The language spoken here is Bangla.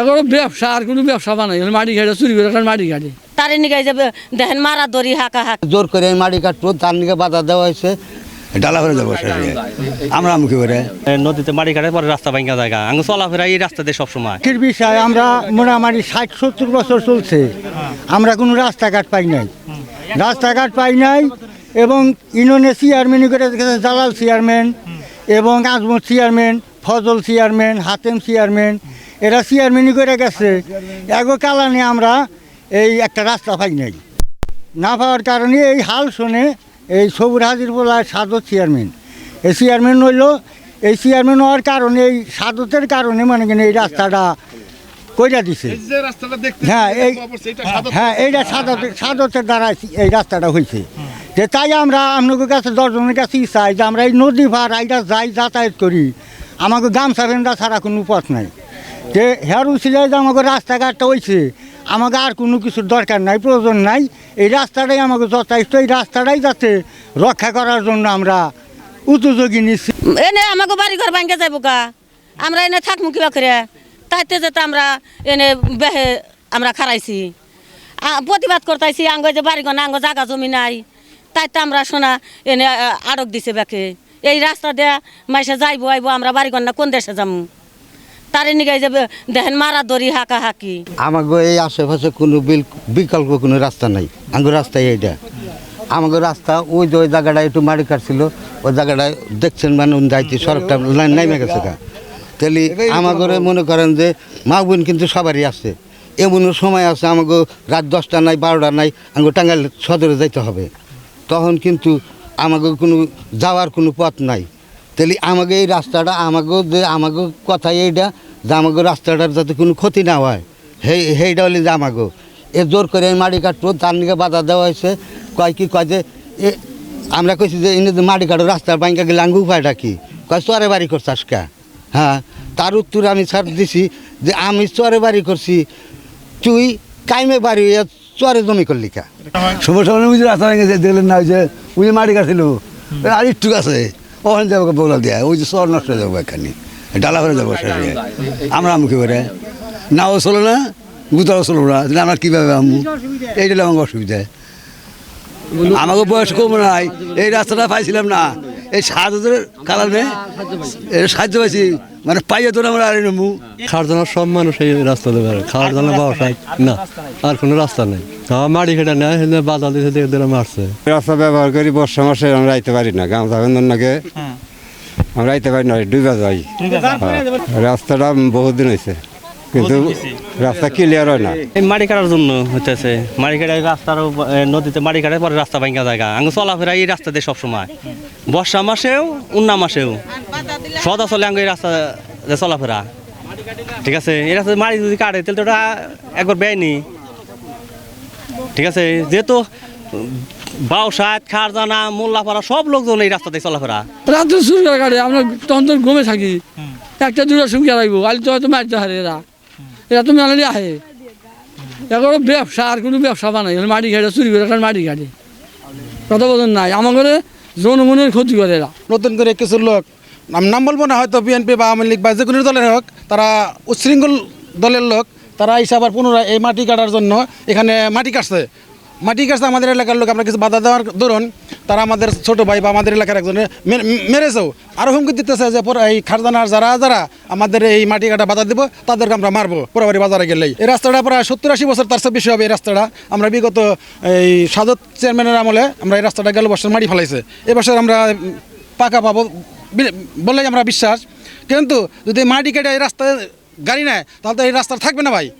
এখন ব্যবসা আর কোনো ব্যবসা বানাই মাটি ঘাটে চুরি করে মাটি ঘাটে। তারে নিগাই যাবে দেখেন মারা দড়ি হাঁকা হাঁক। জোর করে মাটি কাটবো তার নিকে বাধা দেওয়া হয়েছে। ডালা করে যাব আমরা মুখে করে নদীতে মাটি কাটে পরে রাস্তা ভাঙ্গা জায়গা। আঙ্গ চলাফেরা এই রাস্তাতে সবসময়। দুঃখের বিষয় আমরা মোটামুটি ষাট সত্তর বছর চলছে। আমরা কোনো রাস্তাঘাট পাই নাই। রাস্তাঘাট পাই নাই এবং ইউনিয়নের চেয়ারম্যান করে জালাল চেয়ারম্যান এবং Azmat chairman Fazal chairman Hatem chairman এরা চেয়ারম্যানই করে গেছে এগো কালানে আমরা এই একটা রাস্তা পাই নাই। না পাওয়ার কারণে এই হাল শুনে এই সবুর হাজির বলার সাদত চেয়ারম্যান এই চেয়ারম্যান হইল এই চেয়ারম্যান হওয়ার কারণে এই সাদতের কারণে মানে কিনা এই রাস্তাটা কইরা দিছে। হ্যাঁ এই সাদা হ্যাঁ এইটা সাদতের সাদতের দ্বারা এই রাস্তাটা হয়েছে যে তাই আমরা আপনাদের কাছে দশজনের কাছে চাই যে আমরা এই নদী পার এইটা যাই যাতায়াত করি। আমাকে গামছা ভেন্ডা ছাড়া কোনো পথ নাই। যে হেয়ার উচিলায় যে আমাকে রাস্তাঘাটটা হয়েছে আমাকে আর কোনো কিছুর দরকার নাই, প্রয়োজন নাই। এই রাস্তাটাই আমাকে যথেষ্ট, এই রাস্তাটাই যাতে রক্ষা করার জন্য আমরা উদ্যোগী নিচ্ছি এনে আমাকে বাড়ি ঘর ভাঙ্গে যাব গা আমরা এনে থাকমু কিবা করে? তাইতে যেতে আমরা এনে বেহে আমরা খারাইছি প্রতিবাদ করতেছি আঙ্গ যে বাড়ি ঘর আঙ্গ জাগা জমি নাই। তাইতে আমরা শোনা এনে আড়ক দিছে বেকে। এই রাস্তা দিয়ে মাইসে যাইবো, আইবো, আমরা বাড়ি ঘর না কোন দেশে যাব তারে নিগাই যাবে, দেখেন মারা দড়ি হাঁকা হাঁকি। আমাকে এই আশেপাশে কোনো বিকল্প কোনো রাস্তা নাই। আমার রাস্তায় এইটা আমাকে রাস্তা ওই যে ওই জায়গাটায় একটু মাটি কাটছিল, ওই জায়গাটায় দেখছেন মানে যাইতে, সড়কটা লাইন নাইমে গেছে তাহলে আমাকে মনে করেন যে, মা বোন কিন্তু সবারই আছে। এমনও সময় আছে আমাকে রাত দশটা নাই, বারোটা নাই আমাকে টাঙ্গাইল সদরে যাইতে হবে। তখন কিন্তু আমাকে কোনো যাওয়ার কোনো পথ নাই। তাহলে আমাকে এই রাস্তাটা আমাকে যে আমাকে কথা এইটা আমাকে রাস্তাটার যাতে কোনো ক্ষতি না হয়। সেই সেইটা হলে জামাগো। এ জোর করে এই মাটি কাটবো তার নিকে বাধা দেওয়া হয়েছে। কয় কি কয় যে এ আমরা কইছি যে এনে যে মাটি কাটো রাস্তার বাইঙ্কা গেলে আঙ্গু উপায়টা কি? কয় চরে বাড়ি করছাস কা হ্যাঁ তার উত্তর আমি ছাড় দিছি যে আমি চরে বাড়ি করছি তুই কাইমে বাড়ি হইয়া চরে জমি করলি কা? সমস্যা মানে বুঝি রাস্তা ভেঙে গেছে দেখলেন না ওই যে যে মাটি কাটছিল। আর একটু আছে ওখানে যাব বগলা দেয় ওই যে চর নষ্ট হয়ে যাব এখানে। ডালা করে যাব সেখানে আমরা মুখে করে নাও চলো না গুতাও চলো না তাহলে আমরা কীভাবে আমু? এইটা আমার অসুবিধা। আমাকে বয়স কম নাই এই রাস্তাটা পাইছিলাম না। এই সাহায্যের কারণে এই সাহায্য পাইছি মানে পাইয়ে তো আমরা আর নেব খাওয়ার জন্য সব মানুষ এই রাস্তা দেবে খাওয়ার জন্য ব্যবসায় না আর কোনো রাস্তা নেই। আমার মাটি খেটে নেয় সেদিন বাধা দিতে মারছে। রাস্তা ব্যবহার করি বর্ষা মাসে আমরা রাইতে পারি না। গামছা নাকি? আমরা রাইতে পারি না ডুবে যাই হ্যাঁ। রাস্তাটা বহুত দিন হয়েছে কিন্তু রাস্তা ক্লিয়ার হয় না। এই মাটি কাটার জন্য হইতেছে। মাটি কাটে রাস্তার নদীতে মাটি কাটে পরে রাস্তা ভাঙ্গা জায়গা। আঙ্গ চলাফেরা এই রাস্তাতে সবসময়। বর্ষা মাসেও উন্না মাসেও। সদা চলে আঙ্গ এই রাস্তা চলাফেরা। ঠিক আছে? এই রাস্তা মাটি যদি কাটে তাহলে তো ওটা একবার বেয়নি ঠিক আছে? যেহেতু বাউসাত খারজানা মোল্লাপাড়া সব লোকজন এই রাস্তাতে চলাফেরা। রাত্রে চুরি করে কাটে আমরা তখন তো ঘুমে থাকি। একটা দুটো সুবিধা রাখব আলি তো হয়তো মারতে হারে এরা। এরা তো মেলালি আহে। এখন ব্যবসা আর কোনো ব্যবসা বানাই মাটি ঘাটে চুরি করে খান মাটি ঘাটে। কথা বলুন নাই আমার জনগণের ক্ষতি করে এরা। নতুন করে কিছু লোক নাম নাম বলব না হয়তো বিএনপি বা আওয়ামী লীগ বা যে কোনো দলের হোক তারা উচ্ছৃঙ্খল দলের লোক তারা এসে আবার পুনরায় এই মাটি কাটার জন্য এখানে মাটি কাটছে। মাটি কাটছে আমাদের এলাকার লোক, আমরা কিছু বাধা দেওয়ার দরুন, তারা আমাদের ছোট ভাই বা আমাদের এলাকার একজনে মেরেছেও। আরও হুমকি দিতেছে যে এই খারদানার যারা যারা আমাদের এই মাটি কাটা বাধা দিব, তাদেরকে আমরা মারবো পোড়াবাড়ি বাজারে গেলেই। এই রাস্তাটা প্রায় সত্তর আশি বছর তার চেয়ে বেশি হবে এই রাস্তাটা। আমরা বিগত এই সাদত চেয়ারম্যানের আমলে আমরা এই রাস্তাটা গেল বছর মাটি ফেলাইছে। এ বছর আমরা পাকা পাবো বি- বলেই আমরা বিশ্বাস। কিন্তু যদি মাটি কেটে এই রাস্তায় গাড়ি নেয়, তাহলে তো এই রাস্তা থাকবে না ভাই।